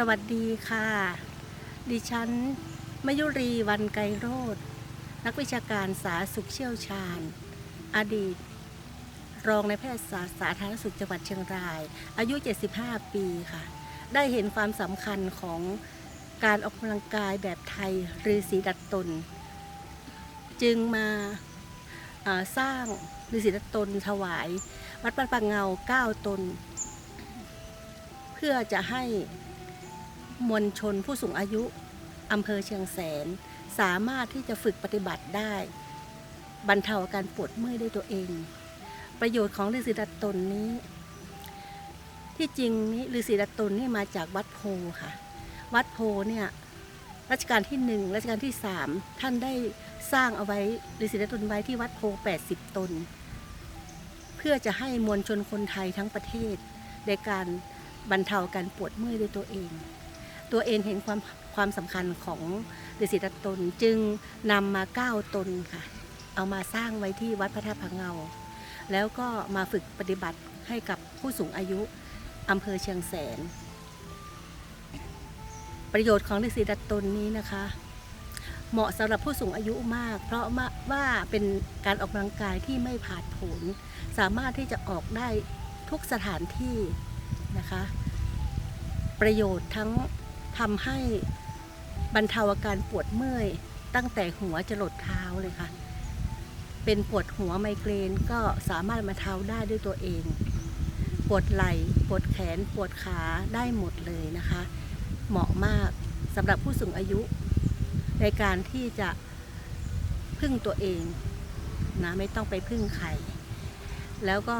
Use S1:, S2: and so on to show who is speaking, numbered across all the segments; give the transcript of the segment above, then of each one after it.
S1: สวัสดีค่ะ ดิฉัน มยุรีวันไกรโรธนักวิชาการสาธารณสุขเชี่ยวชาญ อดีต รองในแพทย์สาสาธารณสุขจังหวัดเชียงราย อายุ 75 ปีค่ะ ได้เห็นความสำคัญของการออกกำลังกายแบบไทยหรือสีดัดตน จึงมาเอ่อสร้างฤาษีดัดตนถวาย วัดปันปังเงา 9 ตน เพื่อจะให้ มวลชนผู้สูงอายุอำเภอเชียงแสน สามารถที่จะฝึกปฏิบัติได้ บรรเทาอาการปวดเมื่อยด้วยตัวเอง ประโยชน์ของฤาษีดัดตนนี้ ที่จริงนี้ฤาษีดัดตนนี่มาจากวัดโพค่ะ วัดโพเนี่ยรัชกาลที่หนึ่งรัชกาลที่สามท่านได้สร้างเอาไว้ฤาษีดัดตนไว้ที่วัดโพ 80 ตน เพื่อจะให้มวลชนคนไทยทั้งประเทศในการบรรเทาการปวดเมื่อยด้วยตัวเอง ตัวเองเห็นความความสำคัญของฤาษีดัดตนจึงนำมาเก้าตนค่ะ เอามาสร้างไว้ที่วัดพระธาตุพังเงา แล้วก็มาฝึกปฏิบัติให้กับผู้สูงอายุอำเภอเชียงแสน ประโยชน์ของฤาษีดัดตนนี้นะคะ เหมาะสำหรับผู้สูงอายุมาก เพราะว่าเป็นการออกกำลังกายที่ไม่ผาดผนสามารถที่จะออกได้ทุกสถานที่นะคะ ประโยชน์ทั้ง ทำให้บรรเทาอาการปวดเมื่อย ตั้งแต่หัวจรดเท้าเลยค่ะ เป็นปวดหัวไมเกรนก็สามารถมาเท้าได้ด้วยตัวเอง ปวดไหล่ ปวดแขน ปวดขาได้หมดเลยนะคะ เหมาะมากสำหรับผู้สูงอายุ ในการที่จะพึ่งตัวเองนะไม่ต้องไปพึ่งใคร แล้วก็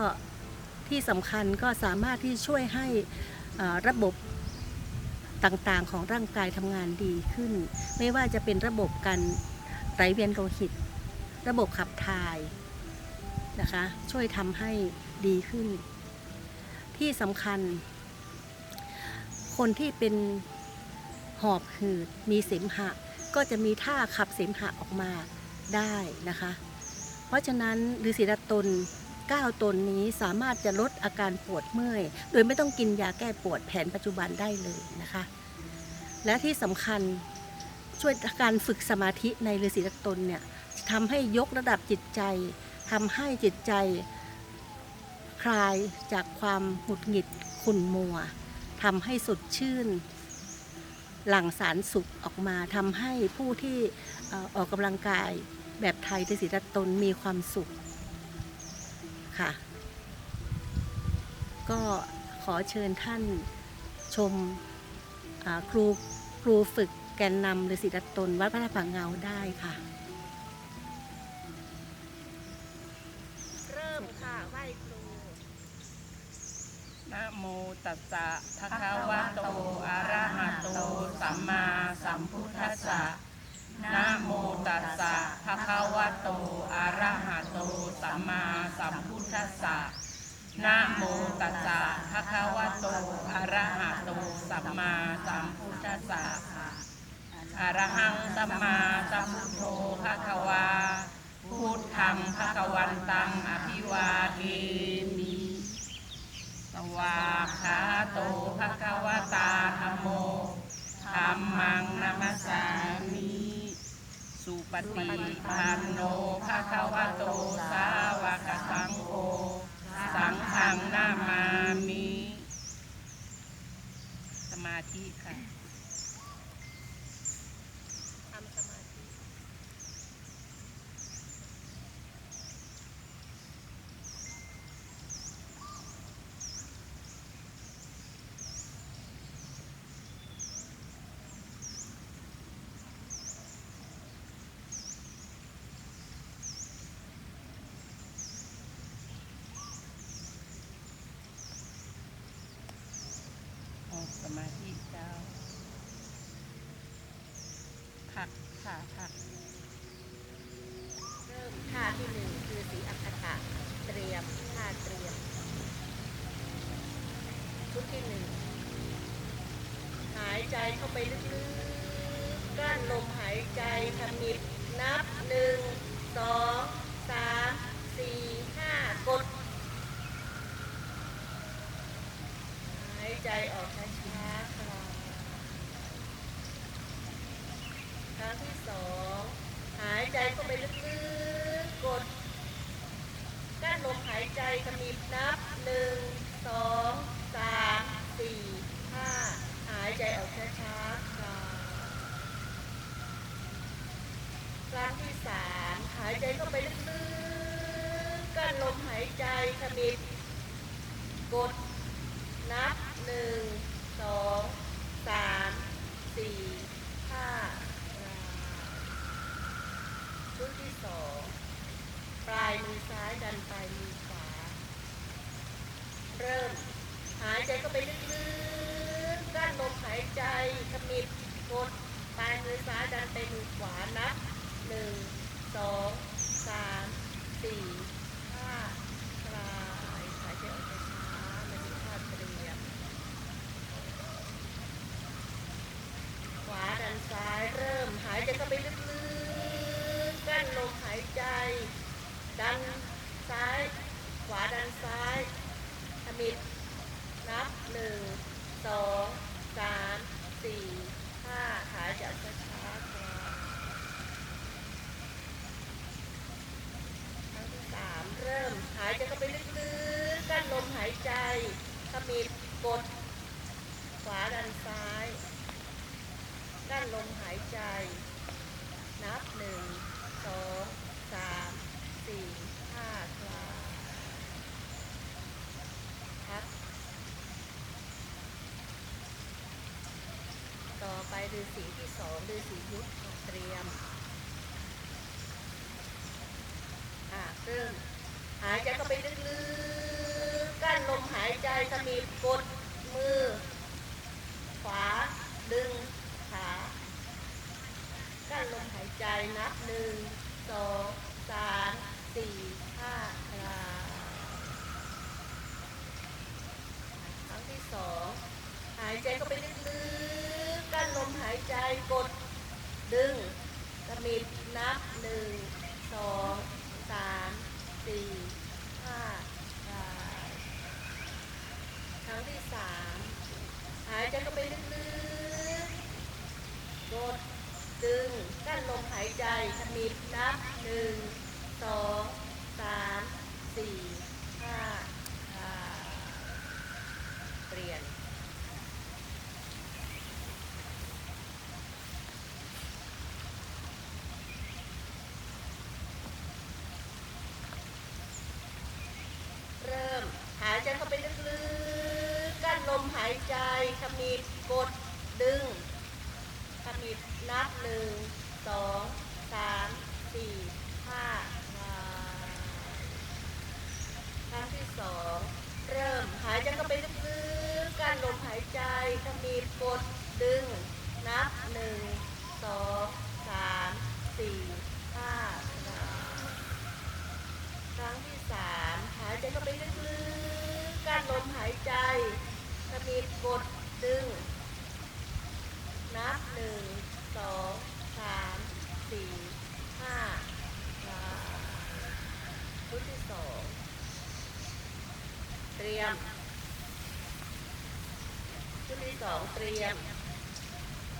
S1: ที่สำคัญก็สามารถที่ช่วยให้ระบบ ต่างๆของร่างกายทำงานดีขึ้น ไม่ว่าจะเป็นระบบการไหลเวียนโลหิต ระบบขับถ่ายนะคะ ช่วยทำให้ดีขึ้น ที่สำคัญ คนที่เป็นหอบหืดมีเสมหะ ก็จะมีท่าขับเสมหะออกมาได้นะคะ เพราะฉะนั้นฤาษีดัดตน 9 ตนนี้สามารถจะลดอาการปวดเมื่อย โดยไม่ต้องกินยาแก้ปวดแผนปัจจุบันได้เลยนะคะ และที่สำคัญช่วยการฝึกสมาธิในฤาษีตนเนี่ยทำให้ยกระดับจิตใจทำให้จิตใจคลายจากความหงุดหงิดขุ่นมัวทำให้สดชื่น หลั่งสารสุขออกมาทำให้ผู้ที่ออกกำลังกายแบบไทยฤาษีดัดตนมีความสุข ค่ะ ก็ขอเชิญท่านชมครูครูฝึกแกนนำฤาษีดัดตนวัดพระธาผาเงาได้ค่ะ เริ่มค่ะไหว้ครู
S2: นะโมตัสสะภะคะวะโตอะระหะโต สัมมาสัมพุทธัสสะ นะโมตัสสะภะคะวะโต อะระหะโต สัมมาสัมพุทธัสสะนะโมตัสสะภะคะวะโต อะระหะโต สัมมาสัมพุทธัสสะอะระหังสัมมาสัมพุทโธภะคะวา พุทธังภะคะวันตัง อภิวาเทมิสวากขาโตภะคะวะตาธัมโมธัมมังนัมสสามิ สุปฏิปันโนภาคะวะโตสาวกสังโฆสังฆังนามามิ สมาธิค่ะ
S1: ทำสมาธิ
S2: ออกสมาธิเจ้า ผักค่ะผัก
S1: เริ่มท่าที่หนึ่งคือสีอัคตะเตรียมท่าเตรียม ชุดที่หนึ่งหายใจเข้าไปลึกๆกลั้นลมหายใจทำมิด นับหนึ่งสองสามสี่ห้ากด หายใจออกช้าๆค่ะ
S3: รั้งที่สองหายใจเข้าไปลึกๆ กดกั้นลมหายใจขมิบนับหนึ่งสองสามสี่ห้าหายใจออกช้าๆคลายครั้งที่สามหายใจเข้าไปลึกๆ กั้นลมหายใจขมิบกด นับหนึ่งสองสามสี่ห้าชุดที่สองปลายมือซ้ายดันปลายมือขวา เริ่ม หายใจเข้าไปลึกๆกั้นลมหายใจขมิบกดปลายมือซ้าย ดันไปมือขวานับหนึ่งสองสามสี่ห้าคลายหายใจออกช้าๆมันมีท่าเตรียม ขวาดันซ้ายเริ่มหายใจเข้าไปลึกๆกั้นลมหายใจ ดันซ้าย ขวาดันซ้ายขมิบนับหนึ่งสองสามสี่ห้าหายใจช้าๆครับครั้งที่สามเริ่มหายใจเข้าไปลึกๆกั้นลมหายใจขมิบกด ขวาดันซ้าย กั้นลมหายใจ นับหนึ่งสองสามสี่ห้าคลาพักต่อไปฤาษีที่สองฤาษียุทธเตรียม อะเริ่มหายใจเข้าไปลึกๆกั้นลมหายใจขมิบกดมือ ขวา ดึง ขา กั้นลมหาย ใจนับหนึ่งสองสามสี่ห้าคลายครั้งที่สองหายใจเข้าไปลึกๆกั้นลมหายใจกดดึงกระมิบนับหนึ่งสองสามสี่ห้าคลายครั้งที่สามหายใจเข้าไปลึกๆ กด ดึง กั้นลมหายใจขมิ บนับหนึ่งสอง สาม สี่ ห้าห้าเปลี่ยน เริ่ม หายใจเข้าไปลึกๆ กั้นลมหายใจขมิบกด ดึง ขมิบนับหนึ่ง สอง สาม สี่ ห้าคลายครั้งที่สอง เริ่ม หายใจเข้าไปลึกๆกั้นลมหายใจขมิบกดดึง นับหนึ่งสองสามสี่ห้าครั้งที่สามหายใจเข้าไปลึกๆกั้นลมหายใจขมิบกดดึง นับหนึ่งสองสามสี่ห้าคลายชุดที่สองเตรียม ที่สองเตรียม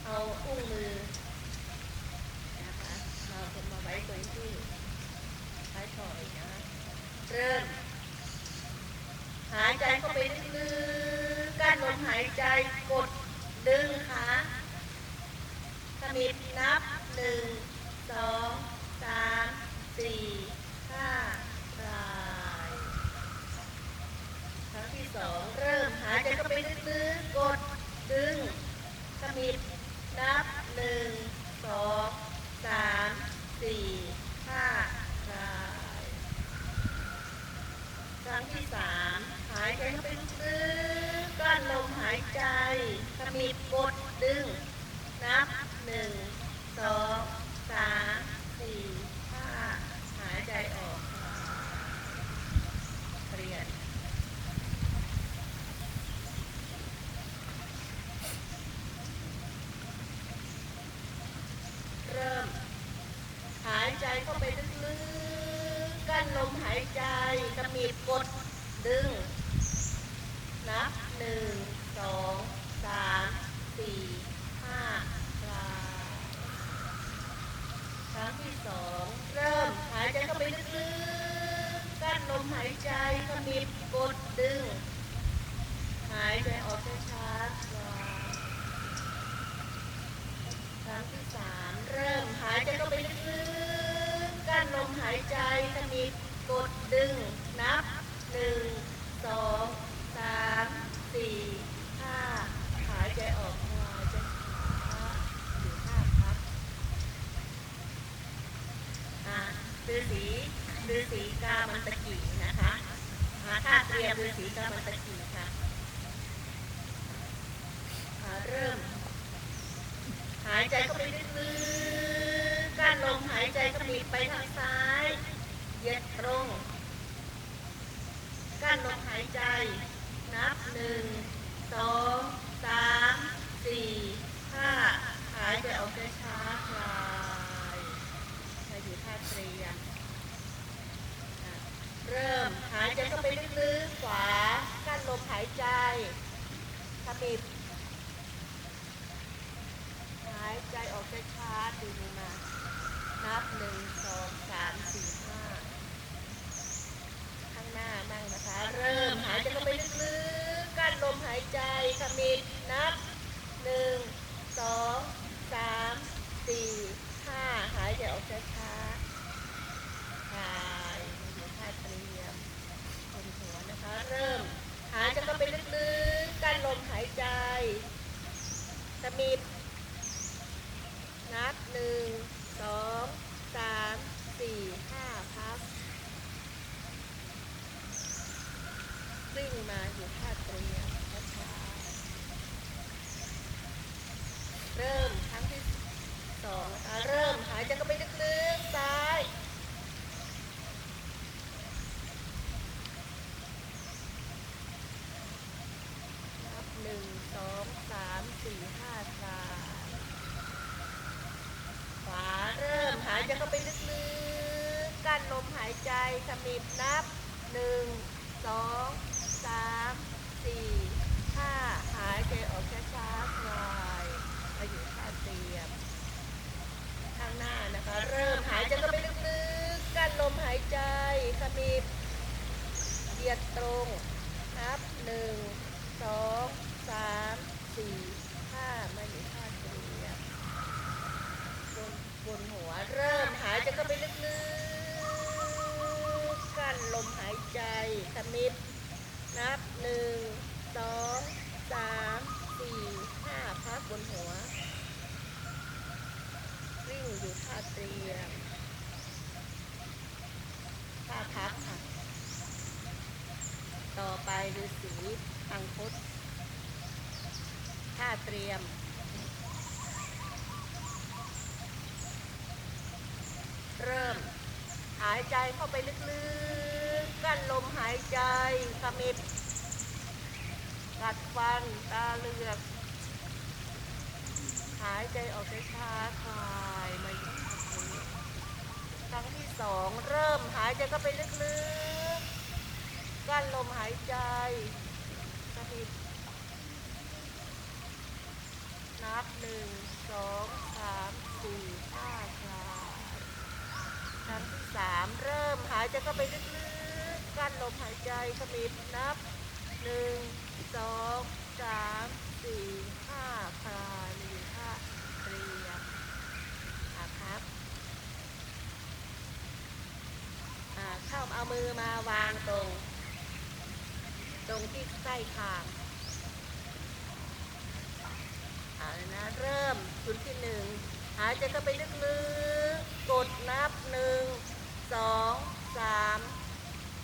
S3: เอาอุ้งมือนะคะเราจะมาไว้ตรงที่ท้ายถอยนะเริ่ม หายใจเข้าไปลึกๆกั้นลมหายใจกดดึงขาขมิบนับหนึ่งสองสามสี่ห้าคลายครั้งที่สองเริ่มหายใจเข้าไปลึกๆกด ดึงสมิบนับหนึ่งสองสามสี่ห้าคลายครั้งที่สามหายใจเข้าไปลึกๆกั้นลมหายใจสมิบกดดึง นับหนึ่ง สอง สาม สี่ ห้า หายใจออกค่ะเปลี่ยน เริ่ม หายใจ เข้าไปลึกๆกั้นลมหายใจกระมิบกดดึง นับหนึ่งสองสามสี่ห้าคลายรั้งที่สองเริ่มหายใจเข้าไปลึกๆกั้นลมหายใจขมิบกดดึง หายใจออกช้าๆคลาครั้งที่สามเริ่มหายใจเข้าไปลึก ลมหายใจขมิบกดดึง นับหนึ่งสองสามสี่ห้าหายใจออกคลายจะช้าอยู่ห้าพักอะฤาษีฤาษีกามันตะกี้นะคะอะถ้าเตรียมฤาษีกามันตะกี้ค่ะเริ่ม หายใจเข้าไปลึกๆ ลมหายใจขมิบไปทางซ้าย เหย็ดตรงการลมหายใจ นับหนึ่งสองสามสี่ห้าหายใจออกช้าๆคลายมาอยู่ท่าเตรียมเริ่มหายใจเข้าไปลึกๆขวา กั้นลมหายใจขมิบหายใจออกช้าๆดึงมาับหนึ่งสองสามสี่ห้าข้างหน้านั่งนะคะ เริ่มหายใจเข้าไปลึกๆกั้นลมหายใจขมิบนับหนึ่งสามสี่ห้าหายใจออกช้าๆคลายเดี๋ยวท่าเตรียมบนหัวนะคะ เริ่ม หายใจเข้าไปลึกๆกั้นลมหายใจขมิบ นับหนึ่งสองสามสี่ห้าพับกลิ้งมาอยู่ท่าเตรียมช้าๆเริ่มครั้งที่สองนะคะเริ่มหายใจเข้าไปลึกๆซ้าย นับหนึ่งสองสามสี่ห้าคลายขวาเริ่มหายใจเข้าไปลึกๆกั้ นลมหายใจขมิบนับหนึ่งสองสามสี่ห้าหายใจออกช้าๆคลายมาอยู่ท่าเตรียมข้างหน้านะคะ เริ่มหายใจเข้าไปลึกๆกั้นลมหายใจขมิบเหยียดตรงนับหนึ่งสองสามสี่ห้ามาอยู่ท่าเตรียมบนบนหัวเริ่มหายใจเข้าไปลึกๆ กั้นลมหายใจขมิบนับหนึ่งสองสามสี่ห้าพักบนหัว วิ่งอยู่ท่าเตรียมท่าพักค่ะ ต่อไปฤาษีอังคุดท่าเตรียมเริ่มายใจเข้าไปลึกๆ กั้นลมหายใจขมิบกัดฟันตาเหลือก หายใจออกช้าๆคลายมาอยู่งครั้งที่สองเริ่มหายใจเข้าไปลึกๆ กั้นลมหายใจกระดิบนับหนึ่งสองสามสี่ห้าคลาย ครั้งที่สามเริ่มหายใจเข้าไปลึกๆกั้นลมหายใจขมิบนับหนึ่งสองสามสี่ห้าคลายมีอยู่ท่าเตรียมอะครับอ่าเข้าเอามือมาวางตรง ตรงที่ใกล้คางเอาเลยนะเริ่มจุดที่หนึ่งหายใจเข้าไปลึกๆ กดนับหนึ่งสองสาม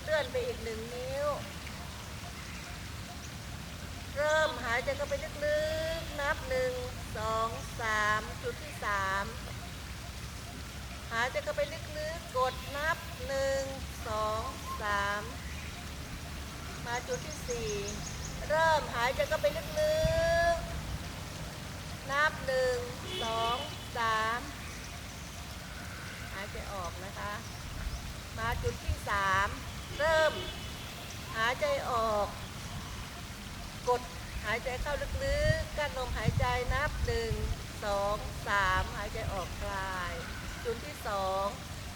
S3: เลื่อนไปอีกหนึ่งนิ้ว เริ่มหายใจเข้าไปลึกๆ นับหนึ่งสองสามจุดที่สามหายใจเข้าไปลึกๆ กดนับหนึ่งสองสามมาจุดที่สี่เริ่มหายใจเข้าไปลึกๆ นับหนึ่งสองสาม หายใจออกนะคะ มาจุดที่สามเริ่ม หายใจออก กดหายใจเข้าลึกๆกั้นลมหายใจนับหนึ่งสองสามหายใจออกคลาย จุดที่สอง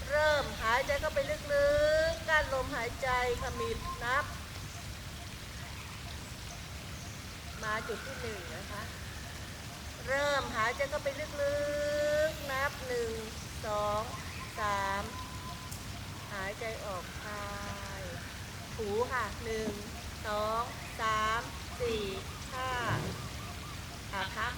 S3: เริ่มหายใจเข้าไปลึกๆกั้นลมหายใจขมิบนับ มาจุดที่หนึ่งนะคะเริ่มหายใจเข้าไปลึกๆ นับหนึ่งสอง สามหายใจออกคายถูค่ะหนึ่งสองสามสี่ห้าอาพัก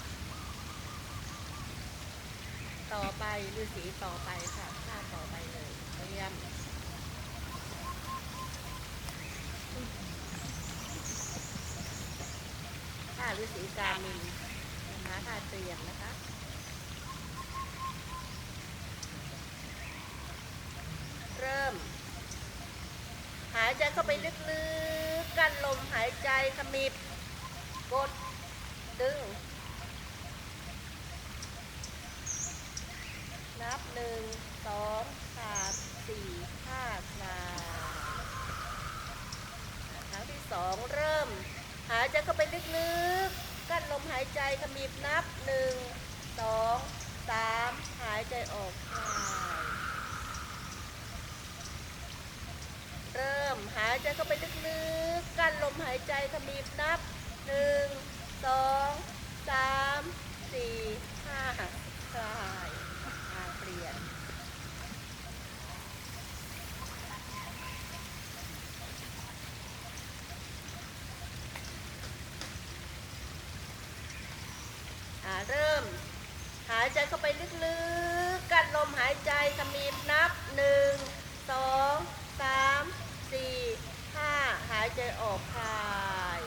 S3: ต่อไปฤาษีต่อไปค่ะท่าต่อไปเลยเตรียมท่าฤาษีกามินนะคะท่าเตรียมนะคะ เริ่ม หายใจเข้าไปลึกๆกั้นลมหายใจขมิบ กด ดึง นับหนึ่งสองสามสี่ห้าคลายครั้งที่สองเริ่ม หายใจเข้าไปลึกๆ กั้นลมหายใจขมิบนับหนึ่งสองสามหายใจออกคลาย เริ่มหายใจเข้าไปลึกๆกั้นลมหายใจขมิบนับหนึ่งสองสามสี่ห้าคลายอ่าเปลี่ยนอ่าเริ่มหายใจเข้าไปลึกๆ กั้นลมหายใจขมีบนับหนึ่งสองสามสี่ห้าหายใจออกคลาย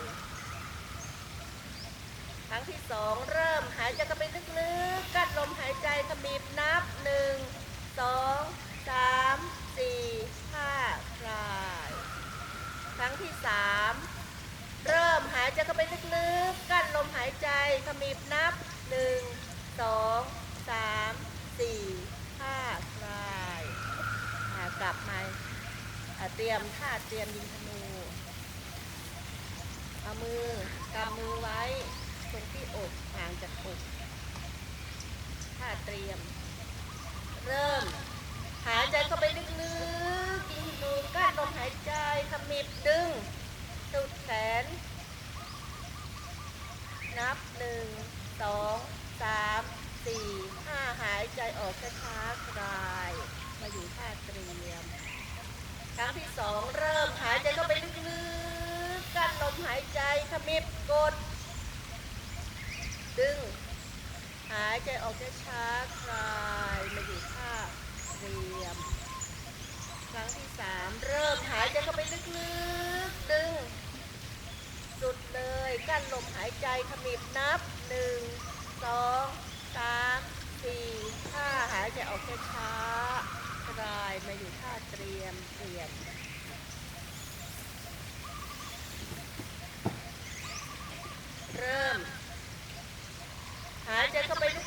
S3: ครั้งที่ สองเริ่มหายใจเข้าไปลึกๆกั้นลมหายใจขมีบนับหนึ่งสองสามสี่ห้าคลายครั้งที่สามเริ่มหายใจเข้าไปลึกๆกั้นลมหายใจขมิบนับหนึ่งสองสามสี่ห้าคลายากลับมาเตรียมท่าเตรียมยิงธนูเอามือกำมือไว้ ตรงที่อกห่างจากอกท่าเตรียม เริ่ม หายใจเข้าไปลึกๆยิงธนูกั้นลมหายใจขมิบดึงสุดแขน นับหนึ่งสองสามสี่ห้าหายใจออกช้าๆคลาย มาอยู่ท่าเตรียม ครั้งที่สองเริ่มหายใจเข้าไปลึกๆกั้นลมหายใจขมิบกด ดึง หายใจออกช้าๆคลายมาอยู่ท่าเตรียม ครั้งที่สามเริ่มหายใจเข้าไปลึกๆ ดึง สุดเลยกั้นลมหายใจขมิบนับหนึ่งสองสามสี่ห้าหายใจออกช้าๆคลายมาอยู่ท่าเตรียมเปลี่ยนเริ่ม หายใจเข้าไปลึ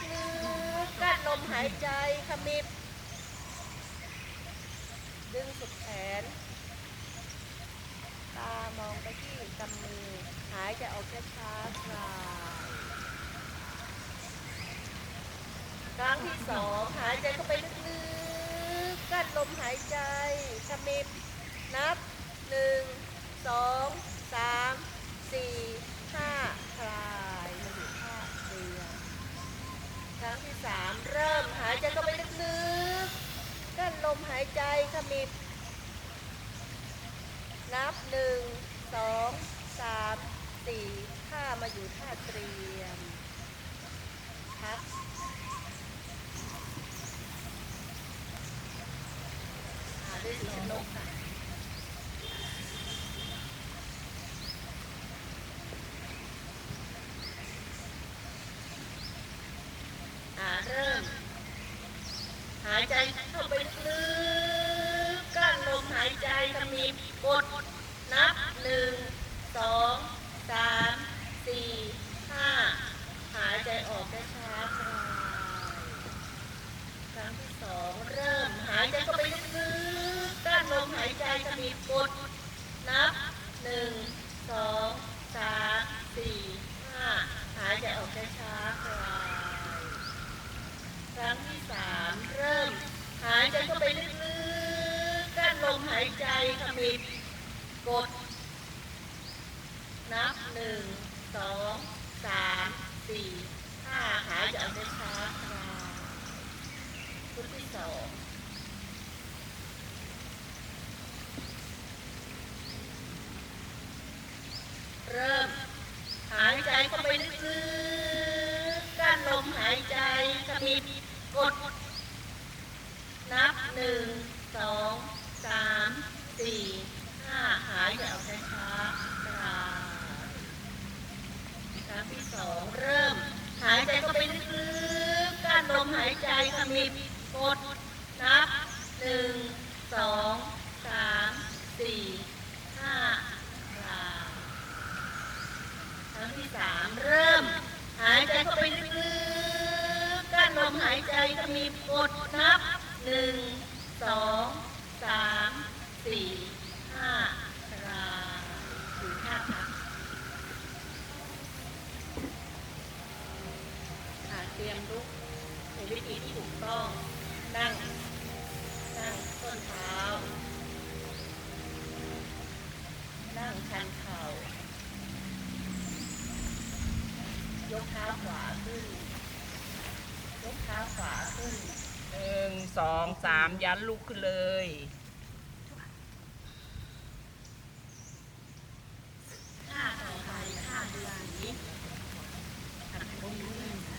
S3: กๆ กั้นลมหายใจขมิบ ดึงสุดแขน ตามองไปที่กำมือ หายใจออกช้าๆคลายครั้งที่สองหายใจเข้าไปลึกๆกั้นลมหายใจขมิบ นับหนึ่งสองสามสี่ห้าคลาย ครั้งที่สามเริ่มหายใจเข้าไปลึกๆกั้นลมหายใจขมิบ นับหนึ่งสองสามสี่ห้ามาอยู่ท่าเตรียมพักอ่าด้วยสีนกค่ะ อ่าเริ่ม หายใจเข้าไปลึกๆกั้นลมหายใจขมิบกด นับหนึ่งสองสามสี่ห้าหายใจออกช้าๆคลายครั้งที่สองเริ่มหายใจเข้าไปลึกๆกั้นลมหายใจขมิบกด นับหนึ่งสองสามสี่ห้าหายใจออกช้าๆคลาย ครั้งที่สามเริ่ม ใจขมิบกด นับหนึ่งสองสามสี่ห้าหายใจออกช้าๆคลายชุดที่สอง เริ่ม หายใจเข้าไปลึกๆกั้นลมหายใจขมิบกด นับหนึ่งสองสามสี่ห้าหายใจออกช้าๆคลายครั้งที่ สองเริ่ม หายใจเข้าไปลึกๆกั้นลมหายใจขมิบกดนับหนึ่งสองสามสี่ห้าคลาครั้งที่สามเริ่ม หายใจเข้าไปลึกๆกั้นลมหายใจขมีกดนับหนึ่งสองสามสี่ห้าคลายถึงห้าครั้งอะ เตรียมลุกในวิธีที่ถูกต้อง นั่ง นั่งต้นเท้า นั่งชันเข่า ยกเท้าขวาขึ้น ยกเท้าขวาขึ้น
S2: หนึ่งสองสามยันลุกขึ้นเลย
S3: ท่าต่อไปท่าเดือนนี้หัดตรงนี้นะคะ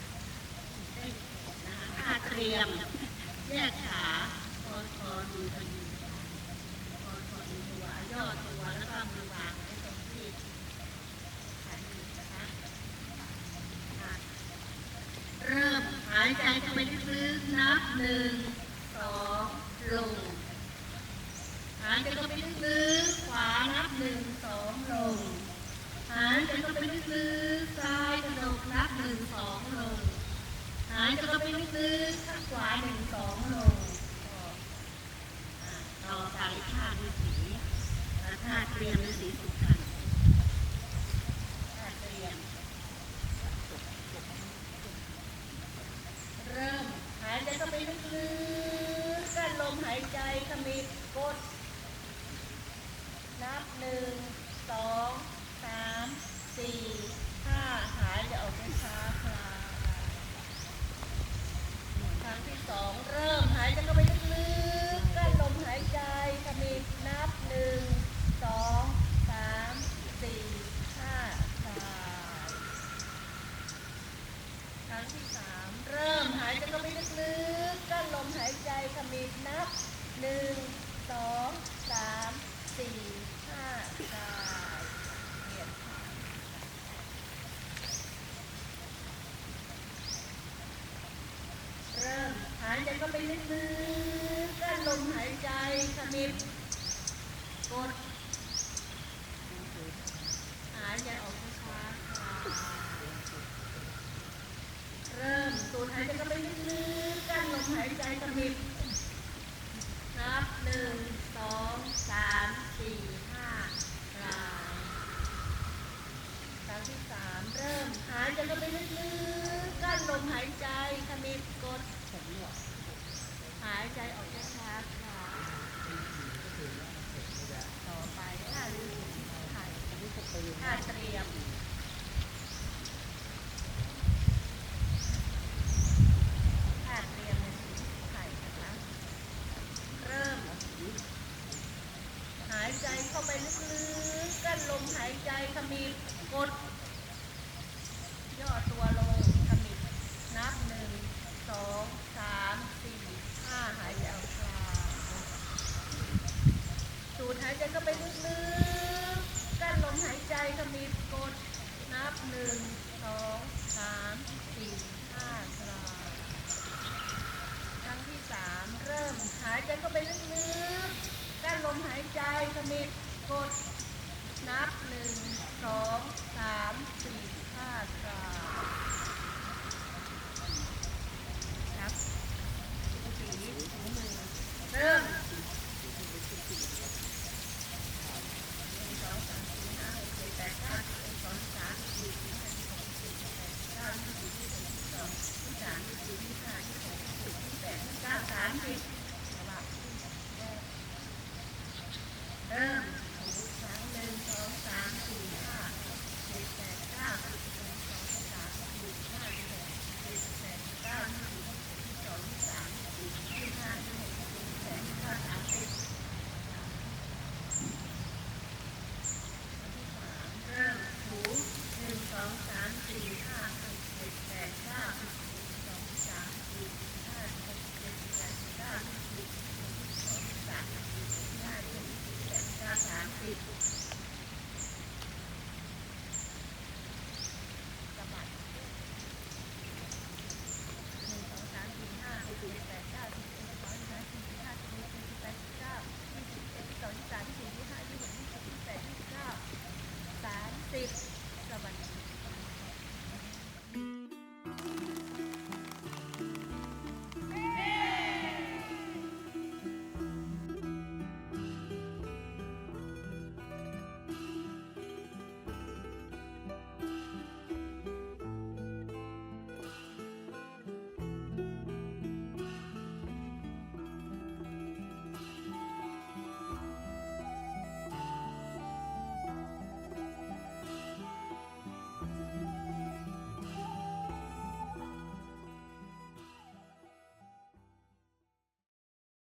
S3: ท่า เรียมแยกขาคอคอดูพยุงคอคอดูตัวย่อตัวแล้วก็มือวางไว้ตรงที่ขาหนีบนะคะเริ่มหายใจเข้าไปลึกๆนับหนึ่งสองลงหายใจเข้าไปลึกๆขวานับหนึ่งสองลงหายใจเข้าไปลึกๆซ้ายกระดกนับหนึ่งสองลง หายจะก็ไปลึกๆข้างขวาหนึ่งสองลงต่อไปท่าฤาษีอ่าท่าเตรียมฤาษีสุขันท่าเตรียม เริ่มหายใจเข้าไปลึกๆกั้นลมหายใจขมิบกด นับหนึ่งสองสามสี่ห้าหายใจออกช้าๆคลายครั้งที่สองเริ่มหายใจเข้าไปลึกๆกั้นลมหายใจขมิบนับหนึ่งสองสามสี่ห้าคลาย ครั้งที่สามเริ่มหายใจเข้าไปลึกๆกั้นลมหายใจขมิบนับหนึ่งสองสามสี่ห้าคลายเปลี่ยนขาเริ่มหาย ใจเข้าไปลึกๆกั้นลมหายใจขมิบกดหายใจออกช้าๆเริ่มสูดหายใจเข้าไปลึกๆกั้นลมหายใจสมิบนับหนึ่งสองสามสี่ห้าคลายครั้งที่สามเริ่มหายใจเข้าไปลึกๆกั้นลมหายใจขมิบกดหายใจออกช้าๆคลายต่อไปท่าลืมถ่ายท่าเตรียม ท่าเตรียมในสีไข่นะคะ เริ่ม หายใจเข้าไปลึกๆ กั้นลมหาย ใจขมีกด